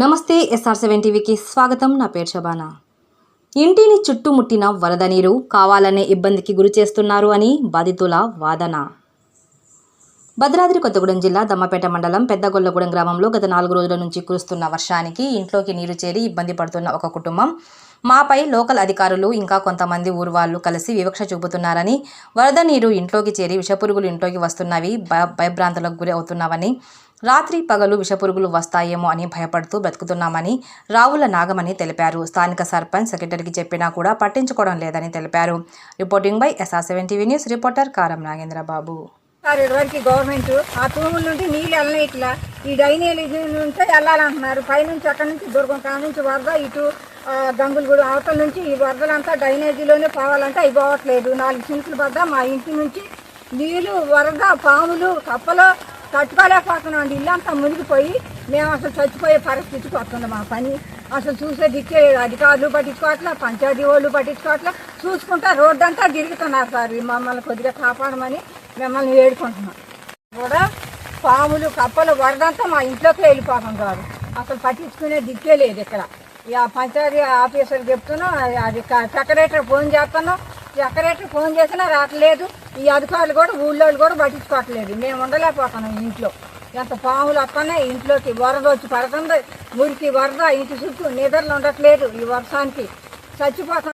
నమస్తే SR seven టీవీకి స్వాగతం. నా పేరు శబానా ఇంటిని చుట్టుముట్టిన వరద నీరు కావాలనే ఇబ్బందికి గురి చేస్తున్నారు అని బాధితుల వాదన. భద్రాద్రి కొత్తగూడెం జిల్లా దమ్మపేట మండలం పెద్దగొల్లగూడెం గ్రామంలో గత నాలుగు రోజుల నుంచి కురుస్తున్న వర్షానికి ఇంట్లోకి నీరు చేరి ఇబ్బంది పడుతున్న ఒక కుటుంబం. మాపై లోకల్ అధికారులు ఇంకా కొంతమంది ఊరు వాళ్ళు కలిసి వివక్ష చూపుతున్నారని వరద నీరు ఇంట్లోకి చేరి విషపురుగులు ఇంట్లోకి వస్తున్నవి భయభ్రాంతులకు గురి అవుతున్నావని రాత్రి పగలు విషపురుగులు వస్తాయేమో అని భయపడుతూ బ్రతుకుతున్నామని రావుల నాగమని తెలిపారు. స్థానిక సర్పంచ్ సెక్రటరీకి చెప్పినా కూడా పట్టించుకోవడం లేదని తెలిపారు. Reporting by S R seven TV news reporter Karam Nagendra Babu. Sir government ఆ తూముల నుండి నీళ్ళు వెళ్ళని ఇట్లా. ఈ డైనేలు నుంచే వెళ్ళాలంటున్నారు. పైనుంచి అక్కడి నుంచి దుర్గం కాడ నుంచి వరద ఇటు గంగులగూడెం అవతల నుంచి ఈ వరదలంతా డ్రైనేజీలోనే పోవాలంటే అవి పోవట్లేదు నాలుగు చింతలు పడ్డ మా ఇంటి నుంచి నీళ్ళు వరద పాములు కప్పలు తట్టుకోలేకపోతున్నాం. అండి ఇల్లంతా మునిగిపోయి మేము అసలు చచ్చిపోయే పరిస్థితికి వస్తుంది మా పని అసలు చూసే దిక్కే లేదు. అధికారులు పట్టించుకోవట్లే పంచాయతీ వాళ్ళు పట్టించుకోవట్లే. చూసుకుంటా రోడ్డంతా తిరుగుతున్నారు సార్. మమ్మల్ని కొద్దిగా కాపాడమని మిమ్మల్ని వేడుకుంటున్నాం కూడా పాములు కప్పలు వరదంతా మా ఇంట్లోకి వెళ్ళిపోతాం కాదు. అసలు పట్టించుకునే దిక్కే లేదు ఇక్కడ. ఇక పంచాయతీ ఆఫీసర్ చెప్తున్నాం అది క- సెక్రటరీ ఫోన్ చేస్తున్నాం సెక్రటరీ ఫోన్ చేసినా రావట్లేదు. ఈ అధికారులు కూడా ఊళ్ళో వాళ్ళు కూడా పట్టించుకోవట్లేదు. మేము ఉండలేకపోతున్నాం ఇంట్లో. ఎంత పాములు వస్తున్నాయి ఇంట్లోకి వరద వచ్చి పడుతుంది మురికి వరద ఇంటి చుట్టూ నిద్రలు ఉండట్లేదు ఈ వర్షానికి. చచ్చిపోతాం.